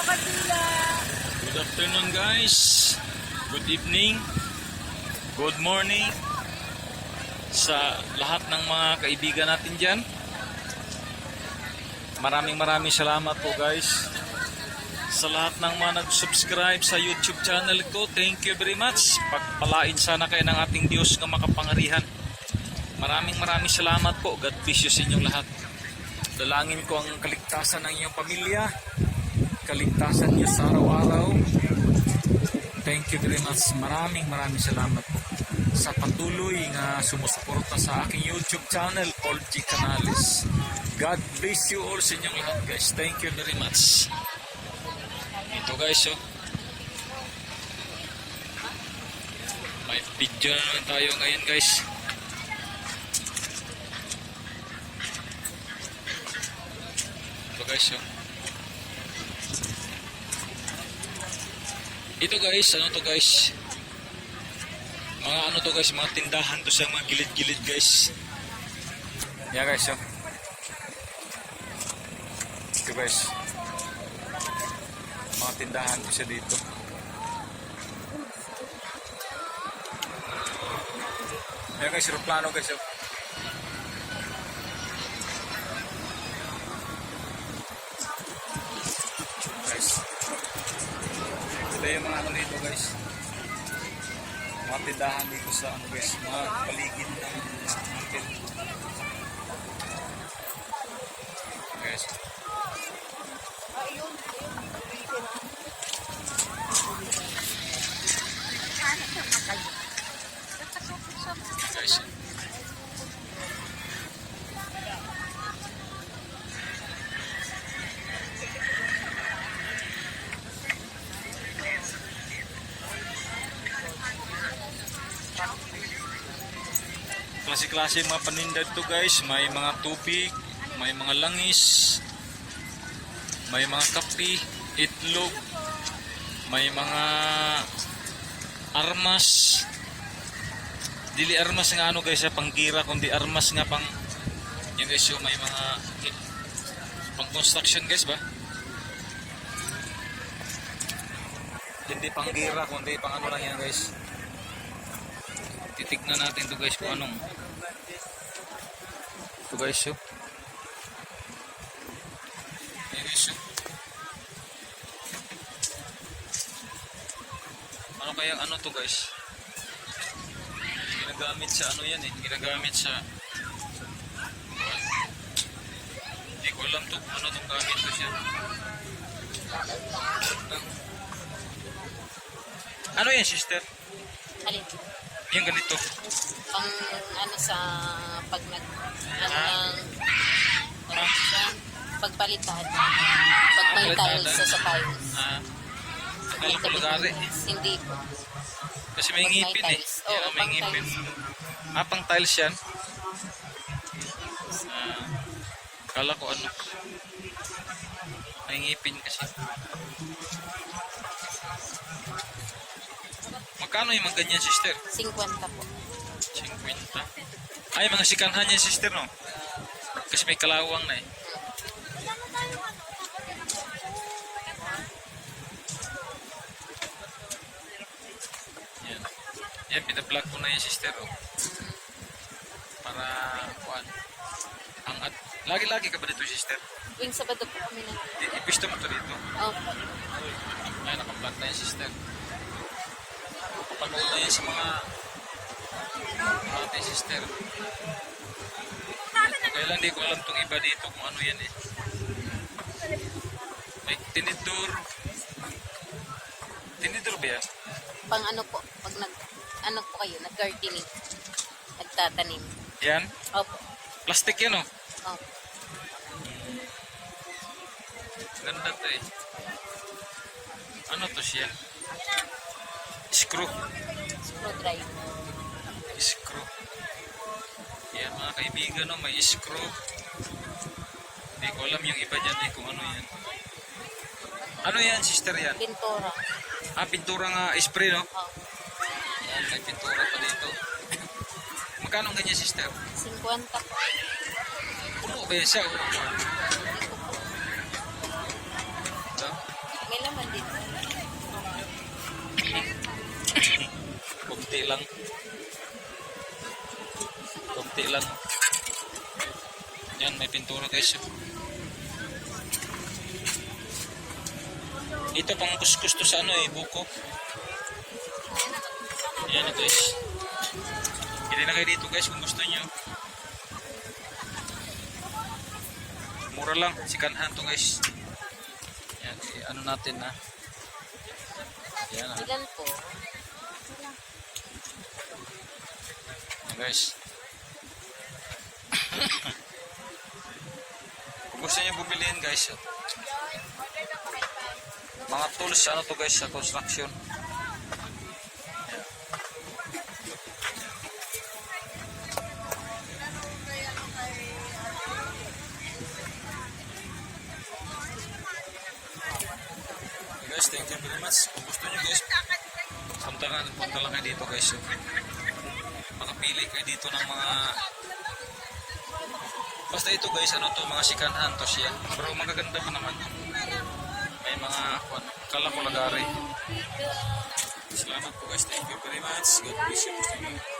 Kabila. Good afternoon guys. Good evening. Good morning sa lahat ng mga kaibigan natin dyan. Maraming maraming salamat po guys sa lahat ng mga nag-subscribe sa YouTube channel ko. Thank you very much. Pagpalain sana kayo ng ating Diyos na makapangyarihan. Maraming maraming salamat po. God bless you sa inyong lahat. Dalangin ko ang kaligtasan ng iyong pamilya. Kaligtasan niyo sa araw-araw. Thank you very much. Maraming maraming salamat po sa patuloy na sumusuporta sa aking YouTube channel, Paul G. Canales. God bless you all sa inyong lahat guys. Thank you very much. Ito guys, oh. May video na naman tayo ngayon guys. Ito guys, oh. Ito guys, ano to guys? Mga ano to guys, mga tindahan to sa mga gilid-gilid guys. Yeah guys, oh. Ito guys. Mga tindahan to siya dito. Yeah guys, aeroplano guys, oh. Ito yung mga ano guys. Mga tindahan dito sa ano guys, mga paligid ng mountain. Guys. Guys. Klase-klase mga paninda to guys. May mga tubig, may mga langis, may mga kape, itlog, may mga armas. Dili armas nga ano guys, panggira kundi armas nga pang yung guys yung may mga pang construction guys ba? Hindi panggira kundi pang ano lang yan guys. Titignan natin to guys kung anong ito guys oh. Ayan guys oh. Ano kaya ano to guys? Ginagamit sa ano yan eh. Ginagamit sa Hindi ko alam to ano tong gamit ko siya. Ano yan sister? Alin? Yung ganito. Pang ano sa pag nag ano ng ano sa pagpalitan. Pag may tiles sa sa tiles. Ah, Akala ko lagari. Hindi po. kasi may may ngipin eh. Oo, may pang ngipin. Ah, pang tiles yan. Ah, kala ko ano. May ngipin kasi. Magkano yung mga ganyan, sister? 50 po. 50. Ay, mga sikanhan yan, sister, no? Kasi may kalawang na eh. Yan. Yan, pinaplug ko na yan, sister, oh. Para, kuan. Ang at, lagi-lagi ka ba dito, sister? Tuwing Sabado po kami na. Ipisto mo to dito. Oh, Ay, nakaplug na yan, sister. Kapanood na yan sa mga ate, sister. Kailan di ko alam tong iba dito kung ano yan eh. May tinidor. Tinidor ba yan? pang ano po, pag nag ano po kayo, nag-gardening. Nagtatanim. Yan? Opo. Plastic yan oh. Opo. Ganda to eh. Ano to siya? Screw. Screwdriver. Screw. Yan mga kaibigan no, may screw. Hindi ko alam yung iba dyan eh kung ano yan. Ano yan sister yan? Pintura. Ah, pintura nga spray no? Oh, Yan, may pintura pa dito. Magkano ganyan sister? 50 po. Puno ba yan siya? Yan, may pintura guys. oh. Dito pang kuskus to sa ano eh, buko. Yan na guys. Hindi na kayo dito guys kung gusto nyo. Mura lang, sikanhan to guys. Yan, eh, ano natin na. Yan ah. Ilan po? Yan, guys. Gusto niyo bumilihin guys, mga tools ano to guys sa construction. Guys, thank you very much. Kung gusto niyo guys, punta na, punta lang kayo dito guys. makapili kayo dito ng mga basta ito guys ano to mga sikanhan to siya. Pero magaganda pa naman may mga ano, kala ko lagari salamat po guys thank you very much. God bless you